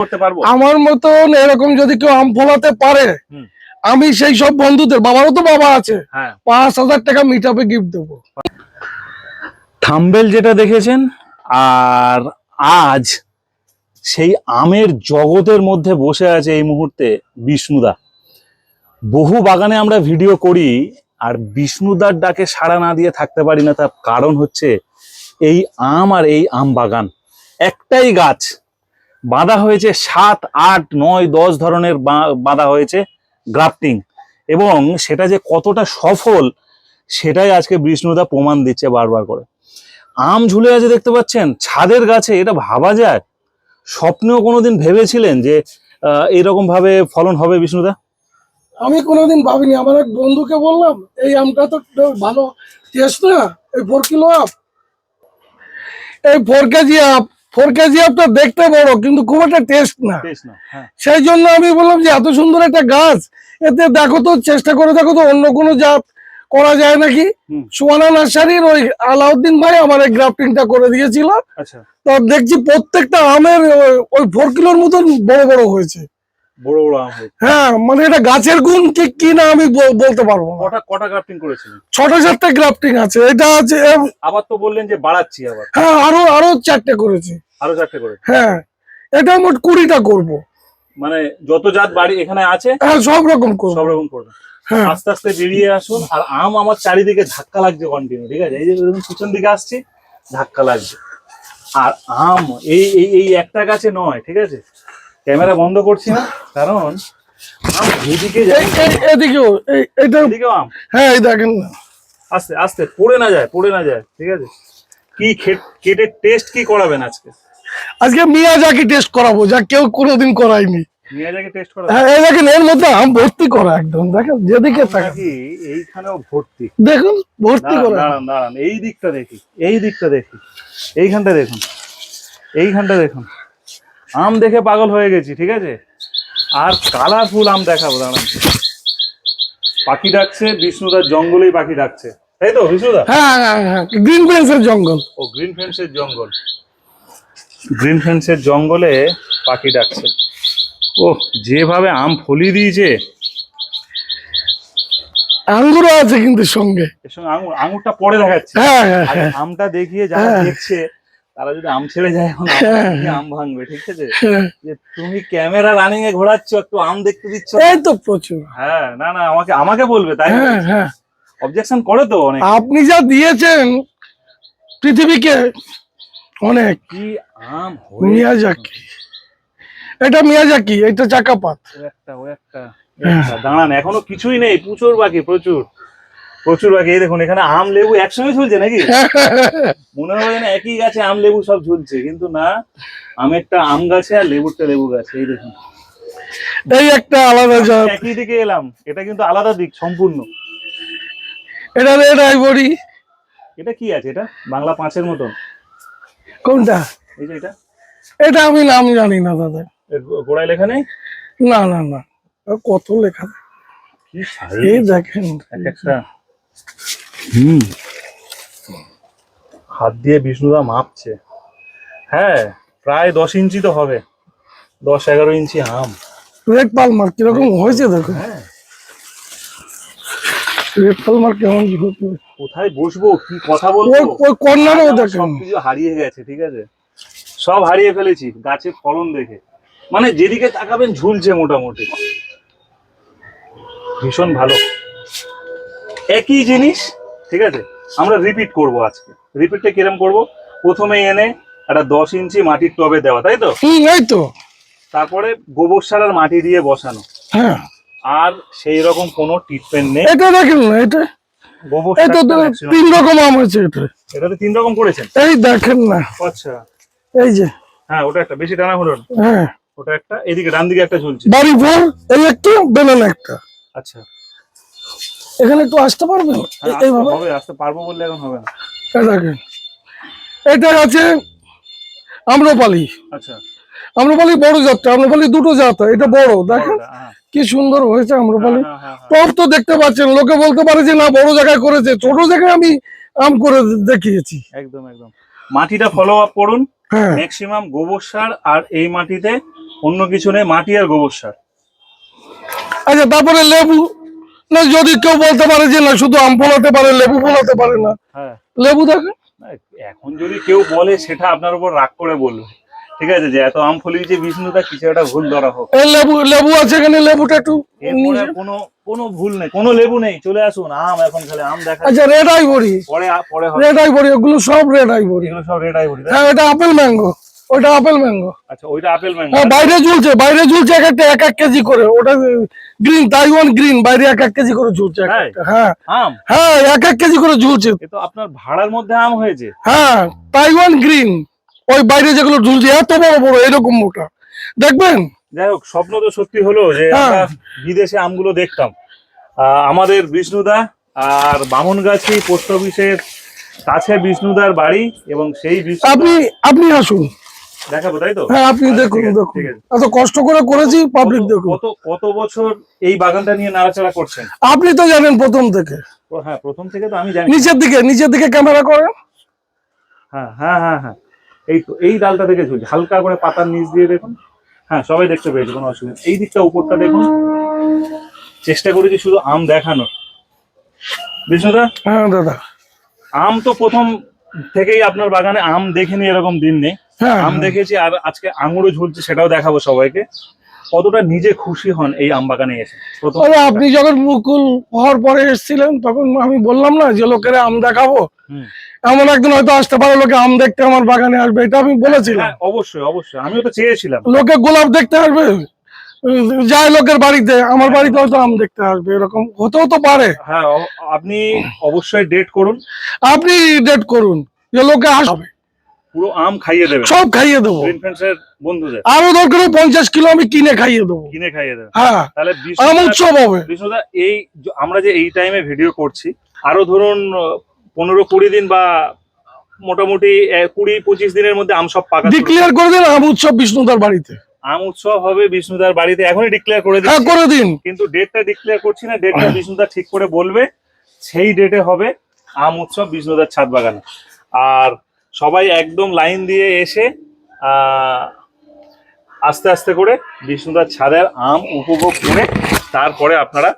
করতে পারব? আমার মতন এরকম যদি কেউ আম ফলাতে পারে আমি সেই সব বন্ধুদের বাবারও তো বাবা আছে হ্যাঁ। পাঁচ হাজার টাকা মিট আপে গিফট দেবো। থাম্বেল যেটা দেখেছেন আর আজ সেই আমের জগতের মধ্যে বসে আছে এই মুহূর্তে বিষ্ণুদা। বহু বাগানে আমরা ভিডিও করি আর বিষ্ণুদার ডাকে সাড়া না দিয়ে থাকতে পারি না তার কারণ হচ্ছে এই আম আর এই আম বাগান। একটাই গাছ বাঁধা হয়েছে সাত আট নয় দশ ধরনের বা- বাঁধা হয়েছে গ্রাফটিং। এবং সেটা যে কতটা সফল সেটাই আজকে বিষ্ণুদা প্রমাণ দিচ্ছে বারবার করে। আম ঝুলে আছে দেখতে পাচ্ছেন ছাদের গাছে এটা ভাবা যায়। স্বপ্নেও কোনোদিন ভেবেছিলেন যে এরকম ভাবে ফলন হবে বিষ্ণুদা? আমি কোনোদিন ভাবিনি আমার এক বন্ধুকে বললাম এই আমটা তো ভালো টেস্ট না এই ফোর কিলো আপ এই four KG up four KG আপনার দেখতে বড় কিন্তু খুব একটা টেস্ট না। হ্যাঁ। সেই জন্য আমি বললাম যে এত সুন্দর একটা গাছ এতে দেখো তো চেষ্টা করে দেখো তো অন্য কোনো জাত করা যায় নাকি? সোয়ানা নার্সারির ওই আলাউদ্দিন ভাই আমার এই গ্রাফটিংটা করে দিয়েছিল। আচ্ছা। তো দেখছি প্রত্যেকটা আমের ওই ফোর কিলোর মতন বড় বড় হয়েছে। বড় বড় আম হ্যাঁ মানে এটা গাছের গুণ ঠিক কি না আমি বলতে পারব কটা কটা গ্রাফটিং করেছিলেন? ছোট চারটে গ্রাফটিং আছে এটা আছে আবার তো বললেন যে বাড়াচ্ছি আবার। হ্যাঁ আরও আরও চারটে করেছি। আরও চারটে করে হ্যাঁ এটা মোট কুড়িটা করব। মানে যত জাত বাড়ি এখানে আছে হ্যাঁ সব রকম করব। সব রকম করবেন। হ্যাঁ। আস্তে আস্তে বেরিয়ে আসুন আর আম আমার চারিদিকে ধাক্কা লাগছে কন্টিনিউ ঠিক আছে? এই যে পিছন দিকে আসছি ধাক্কা লাগছে। আর আম এই এই একটা গাছে নয় ঠিক আছে? ক্যামেরা বন্ধ করছি না কারণ আম এদিকেও এটা এদিকেও হ্যাঁ এই দেখেন। না আস্তে আস্তে পড়ে না যায় পড়ে না যায় ঠিক আছে? কি কেটে টেস্ট কি করাবেন আজকে? আজকে মিয়াজাকি টেস্ট করাবো যা কেউ কোনোদিন করায়নি। টেস্ট হ্যাঁ এই দেখেন এর মধ্যে আম ভর্তি করা একদম দেখেন যেদিকে তাকান। এইখানেও ভর্তি। দেখুন ভর্তি দাঁড়ান করা। দাঁড়ান দাঁড়ান এই দিকটা দেখি এই দিকটা দেখি এইখানটা দেখুন এইখানটা দেখুন। আম দেখে পাগল হয়ে গেছি ঠিক আছে? আর কালারফুল আম দেখাবো দাঁড়ান। পাখি ডাকছে বিষ্ণুদার জঙ্গলেই পাখি ডাকছে। তাই তো বিষ্ণুদা হ্যাঁ হ্যাঁ হ্যাঁ গ্রিন বেঞ্চের জঙ্গল। ও গ্রিন ফেন্সের জঙ্গল। গ্রিন ফেন্সের জঙ্গলে পাখি ডাকছে। ও যেভাবে আম ফলিয়ে দিয়েছে। আঙ্গুরও আছে কিন্তু সঙ্গে। এর সঙ্গে আঙুর আঙুরটা পরে দেখাচ্ছে। হ্যাঁ হ্যাঁ হ্যাঁ। আমটা দেখিয়ে যারা হ্যাঁ। দেখছে তারা যদি আম ছেড়ে যায় এখন আম হ্যাঁ। আম ভাঙবে ঠিক আছে হ্যাঁ। যে তুমি ক্যামেরা রানিং এ ঘোরাচ্ছ একটু আম দেখতে দিচ্ছ। এই তো প্রচুর হ্যাঁ না না আমাকে আমাকে বলবে তাই হ্যাঁ হ্যাঁ অবজেকশন করে তো অনেক আপনি যা দিয়েছেন পৃথিবীকে অনেক কি আম। মিয়াজাকি এটা মিয়াজাকি এটা চাকাপাত একটা ও একটা। একটা। দাঁড়ান এখনও কিছুই নেই প্রচুর বাকি প্রচুর প্রচুর বাকি এই দেখুন এখানে আম লেবু একসঙ্গে ঝুলছে নাকি? মনে হয় না একই গাছে আম লেবু সব ঝুলছে কিন্তু না আমেরটা আম গাছে আর লেবুরটা লেবু গাছে এই দেখুন। এই একটা আলাদা জাত। একই দিকে এলাম এটা কিন্তু আলাদা দিক সম্পূর্ণ। এটা রেড আইভরি এটা কি আছে এটা? বাংলা পাঁচের মতন কোনটা? এই যে এটা। এটা আমি নাম জানি না দাদা। গোড়ায় লেখা নেই? না না না। কত লেখা? কি এই দেখেন। এক একটা। হুম। হাত দিয়ে বিষ্ণুদা মাপছে। হ্যাঁ প্রায় দশ ইঞ্চি তো হবে। দশ এগারো ইঞ্চি আম। রেড পালমার কীরকম হয়েছে দেখো? হ্যাঁ। রেড পালমার কেমন কোথায় বসবো? কি কথা বলব? ওই কর্নারেও সবকিছু হারিয়ে গেছে ঠিক আছে? সব হারিয়ে ফেলেছি গাছের ফলন দেখে। মানে যেদিকে তাকাবেন ঝুলছে মোটামুটি। ভীষণ ভালো। একই জিনিস ঠিক আছে? আমরা রিপিট করব আজকে। রিপিটটা কিরম করব? প্রথমে এনে একটা দশ ইঞ্চি মাটির টবে দেওয়া তাই তো? এই তো। তারপরে গোবর সার আর মাটি দিয়ে বসানো। হ্যাঁ। আর সেই রকম কোনো ট্রিটমেন্ট নেই। এটা দেখেন না এটা গোবর এই তো তিন রকম আম আছে এটা এটাতে তিন রকম করেছেন? এই দেখেন না। আচ্ছা। এই যে। হ্যাঁ ওটা একটা বেশি টানা হলো হ্যাঁ। ওটা একটা এদিকে ডান দিকে একটা ঝুলছে। বাড়ি ফোর এই একটা বেলেন একটা। আচ্ছা। এখানে একটু আসতে পারবেন হ্যাঁ, এইভাবে? হবে আসতে পারব বললে এখন হবে না। দেখেন। এটা আছে আম্রপালি। আচ্ছা। আম্রপালি বড় জাতটা আম্রপালি দুটো জাত এটা বড় দেখেন? হ্যাঁ, কি সুন্দর হয়েছে আম্রপালি। হ্যাঁ। টপ তো দেখতে পাচ্ছেন লোকে বলতে পারে যে না বড় জায়গায় করেছে ছোট জায়গায় আমি আম করে দেখিয়েছি। একদম একদম। মাটিটা ফলো আপ করুন। ম্যাক্সিমাম গোবর সার আর এই মাটিতে অন্য কিছু নেই মাটি আর গোবর সার। আচ্ছা তারপরে লেবু। না যদি কেউ বলতে পারে যে না শুধু আম ফলাতে পারে লেবু ফলাতে পারে না। হ্যাঁ। লেবু দেখেন। এখন যদি কেউ বলে সেটা আপনার উপর রাগ করে বলবে। ঠিক আছে যে এত আম ফলিয়েছে বিষ্ণুদা কিছু একটা ভুল ধরা হোক। লেবু লেবু আছে এখানে লেবুটা একটু কোনো কোনো ভুল নেই কোনো লেবু নেই চলে আসুন আম এখন খালি আম দেখা আচ্ছা রেড আইভরি পরে পরে রেড আইভরি ওগুলো সব রেড আইভরি এগুলো সব রেড আইভরি হ্যাঁ এটা আপেল ম্যাঙ্গো ওটা আপেল ম্যাঙ্গো। আচ্ছা ওইটা আপেল ম্যাঙ্গো। হ্যাঁ বাইরে ঝুলছে বাইরে ঝুলছে এক একটা এক এক কেজি করে। ওটা গ্রিন তাইওয়ান গ্রিন বাইরে এক এক কেজি করে ঝুলছে? হ্যাঁ। আম? হ্যাঁ এক এক কেজি করে ঝুলছে। তো আপনার ভাড়ার মধ্যে আম হয়েছে। হ্যাঁ তাইওয়ান গ্রিন ওই বাইরে যেগুলো ঝুলছে এত বড় বড় এরকম মোটা। দেখবেন? যাই হোক স্বপ্ন তো সত্যি হলো যে হ্যাঁ। বিদেশে আমগুলো দেখতাম। আমাদের বিষ্ণুদা আর বামনগাছি পোস্ট অফিসের কাছে বিষ্ণুদার বাড়ি এবং সেই আপনি আপনি আসুন। দেখাবো তাই তো? হ্যাঁ আপনি আচ্ছা, দেখুন ঠিক আছে, দেখুন এত কষ্ট করে করেছি পাবলিক দেখুন। কত কত বছর এই বাগানটা নিয়ে নাড়াচাড়া করছেন? আপনি তো জানেন প্রথম থেকে। হ্যাঁ প্রথম থেকে তো আমি জানি। নিচের দিকে নিচের দিকে ক্যামেরা করেন হ্যাঁ হ্যাঁ হ্যাঁ হ্যাঁ। এই তো এই ডালটা থেকে ঝুলছে। হালকা করে পাতার নিচ দিয়ে দেখুন। হ্যাঁ সবাই দেখতে পেয়েছে কোনো অসুবিধা এই দিকটা উপরটা দেখুন। চেষ্টা করেছি শুধু আম দেখানোর। বিষ্ণুদা হ্যাঁ দাদা। আম তো প্রথম থেকেই আপনার বাগানে আম দেখিনি এরকম দিন নেই। আম দেখেছি আর আজকে আঙুরও ঝুলছে সেটাও দেখাবো সবাইকে। কতটা নিজে খুশি হন এই আম বাগানে এসে? আপনি যখন মুকুল হওয়ার পরে এসেছিলেন তখন আমি বললাম না যে লোকেরা আম দেখাবো। এমন একদিন হয়তো আসতে পারে লোকে আম দেখতে আমার বাগানে আসবে এটা আমি বলেছিলাম। হ্যাঁ অবশ্যই অবশ্যই আমিও তো চেয়েছিলাম। লোকে গোলাপ দেখতে আসবে যায় লোকের বাড়িতে আমার বাড়িতে হয়তো আম দেখতে আসবে এরকম হতেও তো পারে। হ্যাঁ আপনি অবশ্যই ডেট করুন। আপনি ডেট করুন যে লোকে আসবে। পুরো আম খাইয়ে দেবেন সব খাইয়ে দেবো। বন্ধুদের। আরও দরকার পঞ্চাশ কিলো আমি কিনে খাইয়ে দেবো। কিনে খাইয়ে দেবেন হ্যাঁ তাহলে আম উৎসব হবে। বিষ্ণুদা এই আমরা যে এই টাইমে ভিডিও করছি আরও ধরুন পনেরো কুড়ি দিন বা মোটামুটি কুড়ি পঁচিশ দিনের মধ্যে আম সব পাকা ডিক্লিয়ার করে দিন আম উৎসব বিষ্ণুদার বাড়িতে। আম উৎসব হবে বিষ্ণুদার বাড়িতে এখনই ডিক্লেয়ার করে হ্যাঁ করে দিন। কিন্তু ডেটটা ডিক্লেয়ার করছি না ডেটটা বিষ্ণুদার ঠিক করে বলবে সেই ডেটে হবে আম উৎসব বিষ্ণুদার ছাদ বাগানে। আর সবাই একদম লাইন দিয়ে এসে আস্তে আস্তে করে বিষ্ণুদার ছাদের আম উপভোগ করে তারপরে আপনারা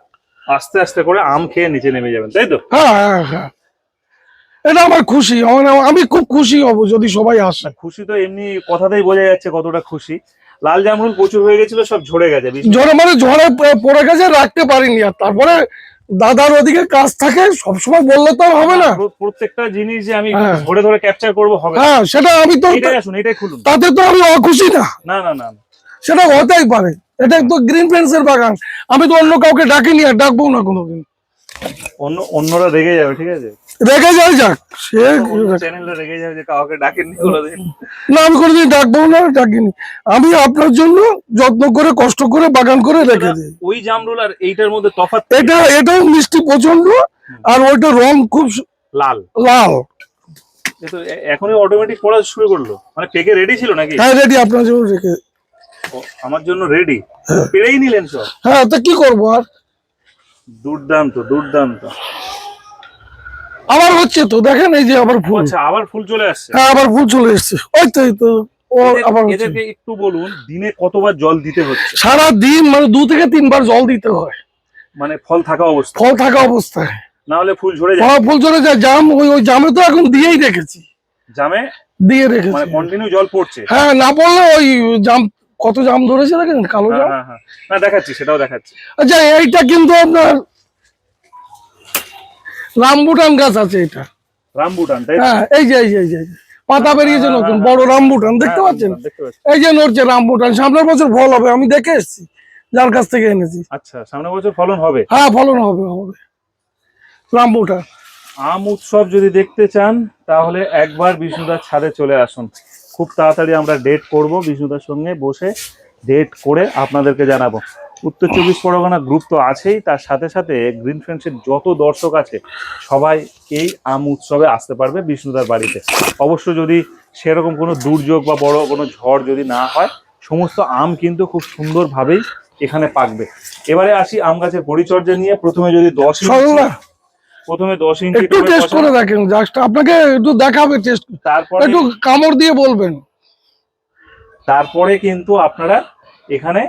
আস্তে আস্তে করে আম খেয়ে নিচে নেমে যাবেন তাই তো? হ্যাঁ হ্যাঁ হ্যাঁ। এটা আমার খুশি আমি খুব খুশি হব যদি সবাই আসে। খুশি তো এমনি কথাতেই বোঝা যাচ্ছে কতটা খুশি। লাল জামরুল প্রচুর হয়ে গেছিল সব ঝরে গেছে ঝরে মানে ঝরে পড়ে গেছে রাখতে পারিনি আর। তারপরে দাদার ওদিকে কাজ থাকে সবসময় বললে তো হবে না। প্র- প্রত্যেকটা জিনিস যে আমি হ্যাঁ। ধরে ধরে ক্যাপচার করব হবে। হ্যাঁ সেটা আমি তো তাতে তো আমি অখুশি না। না না না। না। সেটা হতেই পারে। এটা তো গ্রিন ফেন্সের বাগান। আমি তো অন্য কাউকে ডাকিনি আর ডাকবো না কোনোদিন। অন্য অন্যরা রেগে যাবে ঠিক আছে? রেখে যাই যাক। সে চ্যানেলটা রেগে যাবে যে কাউকে ডাকেননি কোনোদিন। না আমি কোনোদিন ডাকবো না ডাকিনি। আমি আপনার জন্য যত্ন করে কষ্ট করে বাগান করে রেখে দিই। ওই জামরুল আর এইটার মধ্যে তফাৎ? এটা এটাও মিষ্টি প্রচণ্ড আর ওইটা রং খুব লাল। লাল। এখনই অটোমেটিক পড়া শুরু করল। মানে পেকে রেডি ছিল নাকি? হ্যাঁ রেডি আপনার জন্য রেখে আমার জন্য রেডি পেরেই নিলেন সব। হ্যাঁ তা কি করব আর? দুর্দান্ত দুর্দান্ত। আবার হচ্ছে তো দেখেন এই যে আবার ফুল। আচ্ছা আবার ফুল চলে আসছে। হ্যাঁ আবার ফুল চলে এসছে। ওই তো তো ও আবার এদেরকে একটু বলুন দিনে কতবার জল দিতে হচ্ছে? সারা দিন মানে দু থেকে তিনবার জল দিতে হয়। মানে ফল থাকা অবস্থা ফল থাকা অবস্থায়। না হলে ফুল ঝরে যায়। ফুল চলে যায় জাম ওই ওই জামে তো এখন দিয়েই রেখেছি। জামে? দিয়ে মানে কন্টিনিউ জল পড়ছে? হ্যাঁ না পড়লে ওই জাম কত জাম ধরেছে দেখেন? কালো হ্যাঁ জাম? হ্যাঁ হ্যাঁ। না দেখাচ্ছি সেটাও দেখাচ্ছি। আচ্ছা এইটা কিন্তু আপনার রামবুটান গাছ আছে এটা। রামবুটান তাই হ্যাঁ এই যে এই যে এই যে পাতা বেরিয়েছে নতুন বড় রামবুটান দেখতে পাচ্ছেন? এই যে নড়ছে রামবুটান সামনের বছর ফল হবে আমি দেখে এসেছি যার কাছ থেকে এনেছি। আচ্ছা সামনের বছর ফলন হবে? হ্যাঁ ফলন হবে হবে। রামবুটান। আম উৎসব যদি দেখতে চান তাহলে একবার বিষ্ণুদার ছাদে চলে আসুন। খুব তাড়াতাড়ি আমরা ডেট করব বিষ্ণুদার সঙ্গে বসে ডেট করে আপনাদেরকে জানাব। উত্তর চব্বিশ পরগনা গ্রুপ তো আছেই, তার সাথে সাথে গ্রিন ফ্রেন্ডসের যত দর্শক আছে সবাই এই আম উৎসবে আসতে পারবে বিষ্ণুদার বাড়িতে। অবশ্য যদি সেরকম কোনো দুর্যোগ বা বড় কোনো ঝড় যদি না হয়, সমস্ত আম কিন্তু খুব সুন্দরভাবেই এখানে পাকবে। এবারে আসি আম গাছের পরিচর্যা নিয়ে, প্রথমে যদি দশ প্রথমে দশ ইঞ্চি একটু টেস্ট করে দেখেন জাস্ট আপনাকে একটু দেখাবে টেস্ট তারপরে একটু কামড় দিয়ে বলবেন। তারপরে কিন্তু আপনারা এখানে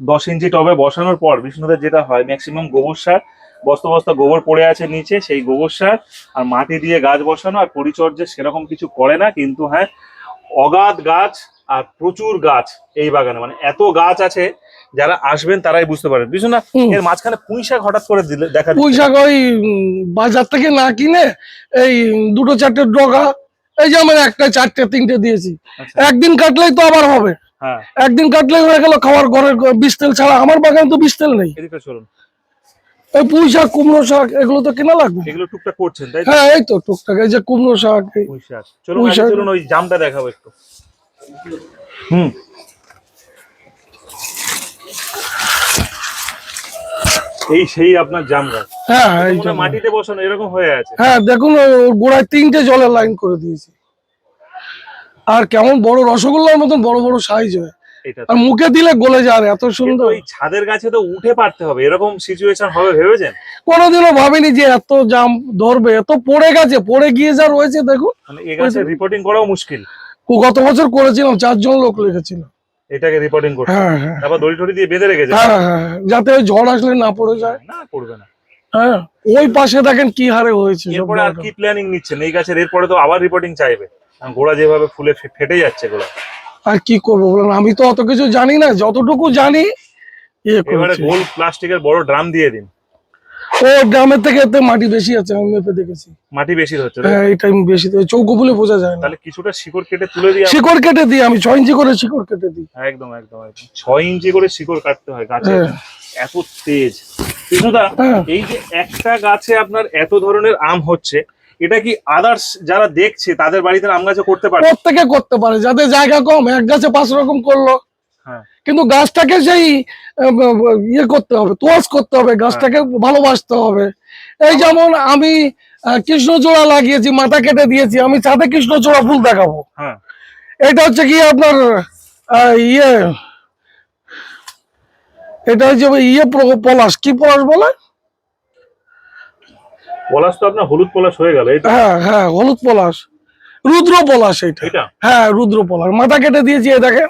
দশ ইঞ্চি টবে বসানোর পর বিষ্ণুদের যেটা হয় ম্যাক্সিমাম গোবর সার বস্তা বস্তা গোবর পড়ে আছে নিচে সেই গোবর সার আর মাটি দিয়ে গাছ বসানো আর পরিচর্যা সেরকম কিছু করে না কিন্তু হ্যাঁ অগাধ গাছ আর প্রচুর গাছ এই বাগানে। মানে এত গাছ আছে যারা আসবেন তারাই বুঝতে পারেন বিষ্ণু না? এর মাঝখানে পুঁই শাক হঠাৎ করে দিলে দেখা পুঁই শাক ওই বাজার থেকে না কিনে এই দুটো চারটে ডগা এই যে আমার একটা চারটে তিনটে দিয়েছি। আচ্ছা, একদিন কাটলেই তো আবার হবে। হ্যাঁ। একদিন কাটলেই হয়ে গেল খাওয়ার ঘরের বিষ তেল ছাড়া। আমার বাগানে তো বিষ তেল নেই। চলুন। এই পুঁই শাক কুমড়ো শাক এগুলো তো কেনা লাগবে। এগুলো টুকটাক করছেন তাই হ্যাঁ এই তো টুকটাক। এই যে কুমড়ো শাক পুঁই শাক। চলুন ওই জামটা দেখাবো একটু। হুম। এই সেই আপনার জাম গাছ। হ্যাঁ এই জন্য। মাটিতে বসানো এরকম হয়ে আছে? হ্যাঁ দেখুন গোড়ায় তিনটে জলের লাইন করে দিয়েছি। আর কেমন বড় রসগোল্লার মতন বড় বড় সাইজ হয়। আর মুখে দিলে গলে যায় এত সুন্দর। ওই ছাদের গাছে তো উঠে পারতে হবে এরকম সিচুয়েশন হবে ভেবেছেন? কোনোদিনও ভাবিনি যে এত জাম ধরবে এত পড়ে গেছে পড়ে গিয়ে যা রয়েছে দেখুন। মানে এ গাছে রিপোর্টিং করাও মুশকিল। ও গত বছর করেছিলাম চারজন লোক লেগেছিল এটাকে রিপোর্টিং করতে হ্যাঁ হ্যাঁ। তারপর দড়ি টড়ি দিয়ে বেঁধে রেখেছে। হ্যাঁ হ্যাঁ হ্যাঁ, যাতে ওই ঝড় আসলে না পড়ে যায়। না করবে না। হ্যাঁ ওই পাশে দেখেন কি হারে হয়েছে। এরপরে আর কি প্ল্যানিং নিচ্ছেন? এই গাছের এরপরে তো আবার রিপোর্টিং চাইবে। গোড়া যেভাবে ফুলে ফেটে যাচ্ছে গোড়া। আর কি করব বলেন? আমি তো অত কিছু জানি না যতটুকু জানি ইয়ে এবারে গোল প্লাস্টিকের বড় ড্রাম দিয়ে দিন। ও গ্রামের থেকে এতে মাটি বেশি আছে আমি মেপে দেখেছি। মাটি বেশি হচ্ছে? হ্যাঁ বেশি চৌকো বলে বোঝা যায় না। তাহলে কিছুটা শিকড় কেটে তুলে দিয়ে শিকড় কেটে দিই আমি ছয় ইঞ্চি করে শিকড় কেটে দিই। একদম একদম একদম। ছয় ইঞ্চি করে শিকড় কাটতে হয় গাছে। হ্যাঁ। এত তেজ। কৃষ্ণদা হ্যাঁ। এই যে একটা গাছে আপনার এত ধরনের আম হচ্ছে এটা কি আদার্স যারা দেখছে তাদের বাড়িতে আম গাছে করতে পারে? প্রত্যেকে করতে পারে। যাদের জায়গা কম এক গাছে পাঁচ রকম করল। কিন্তু গাছটাকে সেই ইয়ে করতে হবে তোয়াজ করতে হবে গাছটাকে ভালোবাসতে হবে। এই যেমন আমি কৃষ্ণচূড়া লাগিয়েছি মাথা কেটে দিয়েছি আমি ছাদে কৃষ্ণচূড়া ফুল দেখাবো। হ্যাঁ। এটা হচ্ছে কি আপনার ইয়ে এটা হচ্ছে ইয়ে পলাশ কি পলাশ বলে? পলাশ তো আপনার হলুদ পলাশ হয়ে গেল হ্যাঁ হ্যাঁ হলুদ পলাশ। রুদ্র পলাশ এটা হ্যাঁ রুদ্র পলাশ। মাথা কেটে দিয়েছি দেখেন।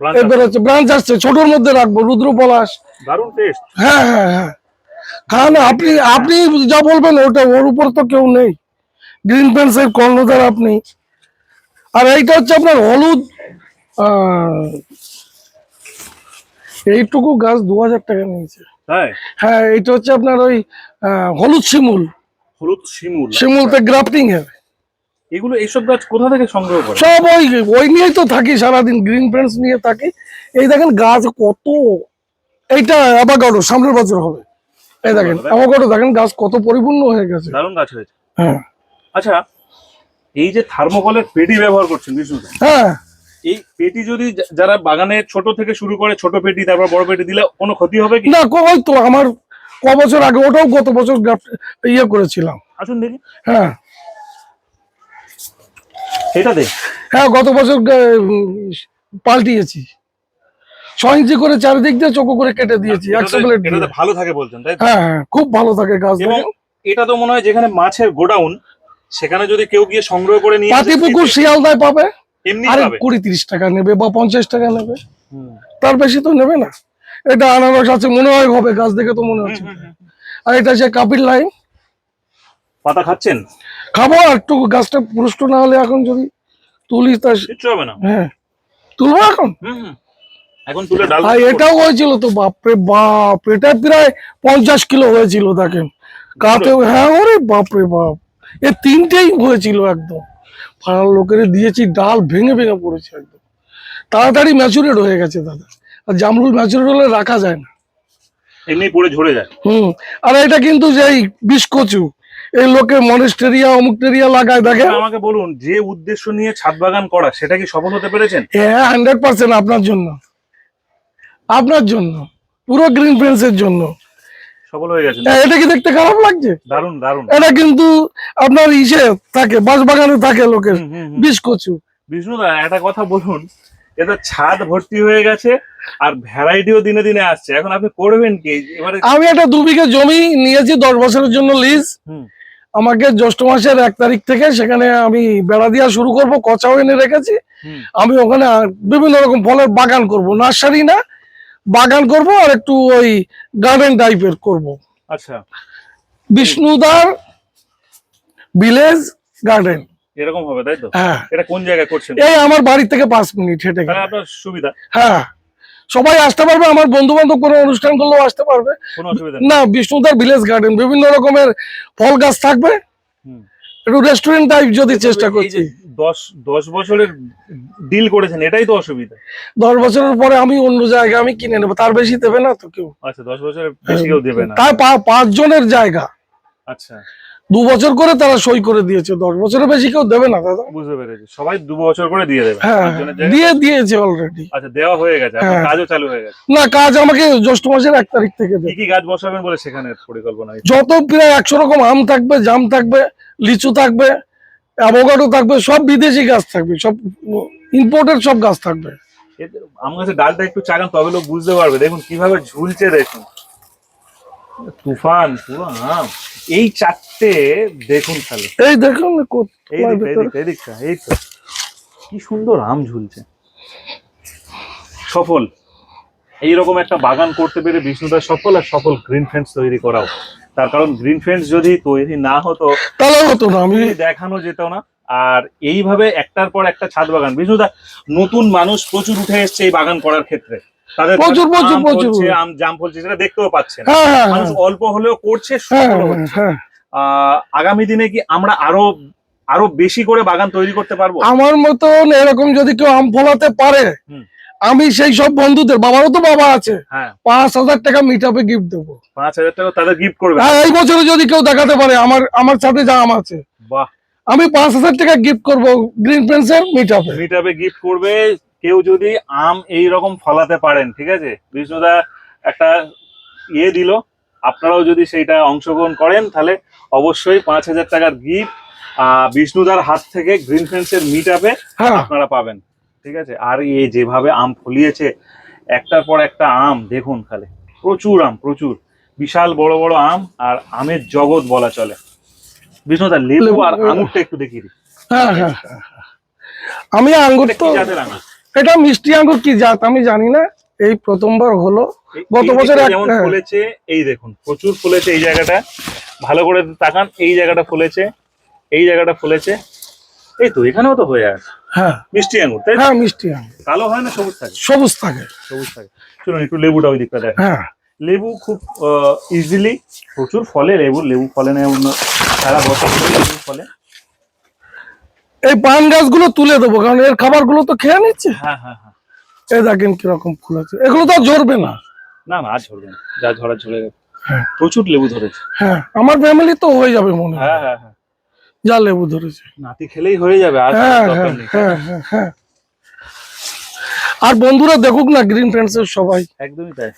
এবার হচ্ছে ব্রাঞ্চ আসছে ছোটর মধ্যে রাখব রুদ্র পলাশ দারুণ টেস্ট হ্যাঁ হ্যাঁ হ্যাঁ। খান আপনি আপনি যা বলবেন ওটা ওর উপর তো কেউ নেই। গ্রিন প্যান্টসের কর্ণধার আপনি। আর এইটা হচ্ছে আপনার হলুদ এইটুকু গাছ দু হাজার টাকা নিয়েছে। হ্যাঁ এইটা হচ্ছে আপনার ওই হলুদ শিমুল। হলুদ শিমুল শিমুলতে গ্রাফটিং এর এগুলো এইসব গাছ কোথা থেকে সংগ্রহ করে? সব ওই ওই নিয়েই তো থাকি সারাদিন গ্রিন প্যান্টস নিয়ে থাকি। এই দেখেন গাছ কত এইটা অ্যাভাকাডো সামনের বছর হবে। এই দেখেন অ্যাভাকাডো দেখেন গাছ কত পরিপূর্ণ হয়ে গেছে। দারুণ গাছ হয়েছে। হ্যাঁ। আচ্ছা এই যে থার্মোকলের পেটি ব্যবহার করছেন বিষ্ণু হ্যাঁ। এই পেটি যদি যারা বাগানে ছোট থেকে শুরু করে ছোট পেটি তারপর বড় পেটি দিলে কোনো ক্ষতি হবে কি? না ক- ওই তো আমার ক বছর আগে ওটাও গত বছর ইয়ে করেছিলাম। আসুন দেখি। হ্যাঁ। এটাতে হ্যাঁ গত বছর পাল্টিয়েছি। ছয় ইঞ্চি করে চারিদিক দিয়ে চোখো করে কেটে দিয়েছি একশো প্লেট ভালো থাকে বলছেন তাই হ্যাঁ হ্যাঁ খুব ভালো থাকে গাছ এটা তো মনে হয় যেখানে মাছের গোডাউন সেখানে যদি কেউ গিয়ে সংগ্রহ করে নিয়ে পাতিপুকুর শিয়ালদায় পাবে এমনি আরে কুড়ি তিরিশ টাকা নেবে বা পঞ্চাশ টাকা নেবে। তার বেশি তো নেবে না। এটা আনারস আছে মনে হয় হবে গাছ দেখে তো মনে হচ্ছে। আর এটা হচ্ছে কাপিল লাইন। পাতা খাচ্ছেন? খাব আর একটু গাছটা পুরুষ্ট না হলে এখন যদি তুলি তা কিচ্ছু হবে না। হ্যাঁ। তুলবো এখন। এখন তুলে ডাল আর এটাও হয়েছিল তো বাপরে বাপ। এটা প্রায় পঞ্চাশ কিলো হয়েছিল দেখেন কাতে হ্যাঁ ওরে বাপরে বাপ। এ তিনটেই হয়েছিল একদম। পাড়ার লোকের দিয়েছি ডাল ভেঙে ভেঙে পড়েছে একদম। তাড়াতাড়ি ম্যাচুরেট হয়ে গেছে দাদা। আর জামরুল ম্যাচুরেট হলে রাখা যায় না। এমনি পড়ে ঝরে যায়। হুম। আর এটা কিন্তু যেই বিষ-কচু এই লোকে মনেস্টেরিয়া অমুকটেরিয়া লাগায় দেখেন। আমাকে বলুন যে উদ্দেশ্য নিয়ে ছাদ বাগান করা সেটা কি সফল হতে পেরেছেন? হ্যাঁ হান্ড্রেড পার্সেন্ট আপনার জন্য। আপনার জন্য। পুরো গ্রিন ফ্রেন্ডসের জন্য। সফল হয়ে হ্যাঁ, এটা কি দেখতে খারাপ লাগছে? দারুণ দারুণ। এটা কিন্তু আপনার ইসে থাকে বাঁশ বাগানে থাকে লোকের। বিষ কচু বিষ্ণুদা। একটা কথা বলুন এটা ছাদ ভর্তি হয়ে গেছে আর ভ্যারাইটিও দিনে দিনে আসছে। এখন আপনি করবেন কি? এবারে আমি একটা দু বিঘে জমি নিয়েছি দশ বছরের জন্য লিজ। আমাকে জ্যৈষ্ঠ মাসের এক তারিখ থেকে সেখানে আমি বেড়া দেওয়া শুরু করব কচাও এনে রেখেছি। আমি ওখানে বিভিন্ন রকম ফলের বাগান করব। নার্সারি না বাগান করব আর একটু ওই গার্ডেন টাইপের করব। আচ্ছা। বিষ্ণুদার ভিলেজ গার্ডেন। এরকম হবে তাই তো? হ্যাঁ। এটা কোন জায়গায় করছেন? এই আমার বাড়ি থেকে পাঁচ মিনিট হেঁটে গেলে। আপনার সুবিধা। হ্যাঁ। সবাই আসতে পারবে আমার বন্ধু বান্ধব কোনো অনুষ্ঠান করলেও আসতে পারবে। না বিষ্ণুদার ভিলেজ গার্ডেন বিভিন্ন রকমের ফল গাছ থাকবে। একটু রেস্টুরেন্ট টাইপ যদি চেষ্টা করছি। দশ দশ বছরের ডিল করেছেন এটাই তো অসুবিধা। দশ বছরের পরে আমি অন্য জায়গা আমি কিনে নেব তার বেশি দেবে না তো কেউ। আচ্ছা দশ বছরের বেশি কেউ দেবে না। তাই পাঁচ জনের জায়গা। আচ্ছা। দু বছর করে তারা সই করে দিয়েছে দশ বছরের বেশি কেউ দেবে না দাদা। বুঝতে পেরেছি। সবাই দু বছর করে দিয়ে দেবে। হ্যাঁ দিয়ে দিয়েছে অলরেডি আচ্ছা দেওয়া হয়ে গেছে। হ্যাঁ। কাজও চালু হয়ে গেছে। না কাজ আমাকে জ্যৈষ্ঠ মাসের এক তারিখ থেকে দেবে। কি গাছ বসাবেন বলে সেখানে পরিকল্পনা যত প্রায় একশো রকম আম থাকবে জাম থাকবে লিচু থাকবে অ্যাভোকাডো থাকবে সব বিদেশি গাছ থাকবে সব ইম্পোর্টেড সব গাছ থাকবে। এতে আম গাছের ডালটা একটু চাগান তবে লোক বুঝতে পারবে। দেখুন কীভাবে ঝুলছে দেখুন। তুফান পুরো আম। এই চারটে দেখুন তাহলে। এই দেখুন এই এই তো। কি সুন্দর আম ঝুলছে। সফল। এইরকম একটা বাগান করতে পেরে বিষ্ণুদার সফল আর সফল গ্রিন ফ্রেন্ডস তৈরি করাও। তার কারণ গ্রিন ফ্রেন্ডস যদি তৈরি না হতো তাহলে হতো না আমি আমি দেখানো যেত না। আর এইভাবে একটার পর একটা ছাদ বাগান। বিষ্ণুদা নতুন মানুষ প্রচুর উঠে এসছে এই বাগান করার ক্ষেত্রে। তাদের প্রচুর, প্রচুর, প্রচুর। আম জাম ফলছে সেটা দেখতেও পাচ্ছেন। হ্যাঁ হ্যাঁ মানুষ অল্প হলেও করছে হ্যাঁ হ্যাঁ, হ্যাঁ। আগামী দিনে কি আমরা আরও আরও বেশি করে বাগান তৈরি করতে পারব? আমার মতন এরকম যদি কেউ আম ফলাতে পারে আমি সেই সব বন্ধুদের বাবারও তো বাবা আছে হ্যাঁ। পাঁচ হাজার টাকা মিট আপে গিফট দেবো। পাঁচ হাজার টাকা তাদের গিফট করবে। হ্যাঁ এই বছরে যদি কেউ দেখাতে পারে আমার আমার সাথে যা আম আছে। বাহ। আমি পাঁচ হাজার টাকা গিফট করব গ্রিন ফ্রেন্ডসের মিট আপে মিটাপে গিফট করবে কেউ যদি আম এই রকম ফলাতে পারেন ঠিক আছে? বিষ্ণুদা একটা ইয়ে দিল আপনারাও যদি সেইটা অংশগ্রহণ করেন তাহলে অবশ্যই পাঁচ হাজার টাকার গিফট বিষ্ণুদার হাত থেকে গ্রিন ফ্রেন্ডসের মিট আপে আপনারা পাবেন ঠিক আছে? আর এই যেভাবে আম ফলিয়েছে একটার পর একটা আম দেখুন খালি প্রচুর আম প্রচুর বিশাল বড় বড় আম আর আমের জগৎ বলা চলে। বিষ্ণুদা লেবু আর আঙুরটা একটু দেখিয়ে দিই। হ্যাঁ হ্যাঁ হ্যাঁ। আমি আঙ্গুর তো এটা মিষ্টি আঙ্গুর কি জাত? আমি জানি না। এই প্রথমবার হলো। গত বছর যেমন হ্যাঁ। ফুলেছে এই দেখুন প্রচুর ফুলেছে এই জায়গাটা। ভালো করে তাকান এই জায়গাটা ফুলেছে এই জায়গাটা ফুলেছে। এই তো এখানেও তো হয়ে আছে। হ্যাঁ। মিষ্টি আঙুর তাই? হ্যাঁ মিষ্টি আঙ্গুর। কালো হয় না সবুজ থাকে? সবুজ থাকে। সবুজ থাকে। চলুন একটু লেবুটা ওই দিকটা দেখ হ্যাঁ। লেবু খুব ইজিলি প্রচুর ফলে লেবু লেবু ফলে না সারা বছর লেবু ফলে। এই পান গাছগুলো তুলে দেবো কারণ এর খাবারগুলো তো খেয়ে নিচ্ছে। হ্যাঁ হ্যাঁ হ্যাঁ। এই দেখেন কীরকম ফুল আছে। এগুলো তো আর ঝরবে না। না না আর ঝরবে না। যা ঝরা ঝরে হ্যাঁ। প্রচুর লেবু ধরেছে। হ্যাঁ আমার ফ্যামিলি তো হয়ে যাবে মনে হয়। হ্যাঁ হ্যাঁ হ্যাঁ। যা লেবু ধরেছে। নাতি খেলেই হয়ে যাবে আর হ্যাঁ হ্যাঁ হ্যাঁ আর বন্ধুরা দেখুক না গ্রিন ফ্রেন্ডস এর সবাই। একদমই তাই।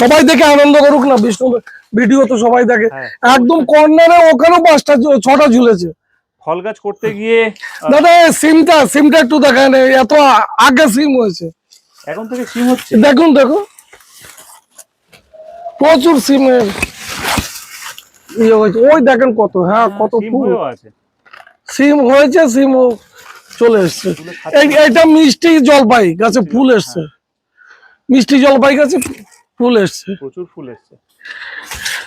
সবাই দেখে আনন্দ করুক না বিষ্ণু ভিডিও তো সবাই দেখে। একদম কর্নারে ওখানেও পাঁচটা ছটা ঝুলেছে। ফল গাছ করতে গিয়ে দাদা সিমটা সিমটা একটু দেখায় এত আগে সিম হয়েছে। এখন থেকে সিম হচ্ছে? দেখুন দেখুন। প্রচুর সিমের ইয়ে হয়েছে। ওই দেখেন কত হ্যাঁ কত সিম ফুল। আছে। সিম হয়েছে সিমও চলে এসছে। এটা মিষ্টি জলপাই গাছে ফুল এসছে। মিষ্টি জলপাই গাছে ফুল এসছে। প্রচুর ফুল এসছে।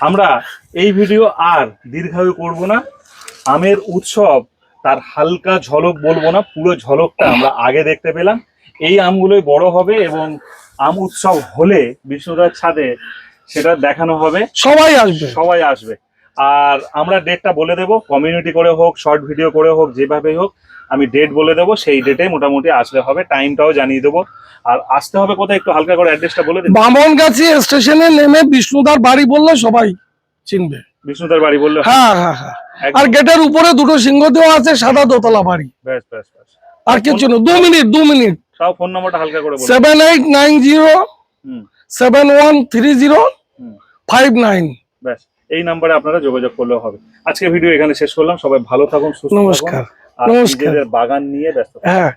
আমরা এই ভিডিও আর দীর্ঘায়ু করব না। আমের উৎসব তার হালকা ঝলক বলব না পুরো ঝলকটা আমরা আগে দেখতে পেলাম। এই আমগুলোই বড় হবে এবং আম উৎসব হলে বিষ্ণুদার ছাদে সেটা দেখানো হবে। সবাই আসবে। সবাই আসবে। আর আমরা ডেটটা বলে দেব কমিউনিটি করে হোক শর্ট ভিডিও করে হোক যেভাবেই হোক আমি ডেট বলে দেবো সেই ডেটে মোটামুটি আসলে হবে টাইমটাও জানিয়ে দেবো। আর আসতে হবে কোথায় একটু হালকা করে অ্যাড্রেসটা বলে দিন। বামনগাছি স্টেশনে নেমে বিষ্ণুদার বাড়ি বললে সবাই চিনবে। বিষ্ণুদার বাড়ি বললে? হ্যাঁ হ্যাঁ হ্যাঁ। আর গেটের উপরে দুটো সিংহ দেওয়া আছে সাদা দোতলা বাড়ি। ব্যাস ব্যাস ব্যাস। আর কিছু না দু মিনিট দু মিনিট। তাও ফোন নাম্বারটা হালকা করে বলুন সেভেন এইট নাইন জিরো হুম। সেভেন ওয়ান থ্রি জিরো হুম। Five nine. ব্যাস এই নাম্বারে আপনারা যোগাযোগ করলেও হবে। আজকে ভিডিও এখানে শেষ করলাম। সবাই ভালো থাকুন সুস্থ নমস্কার। নমস্কার। বাগান নিয়ে ব্যস্ত হ্যাঁ।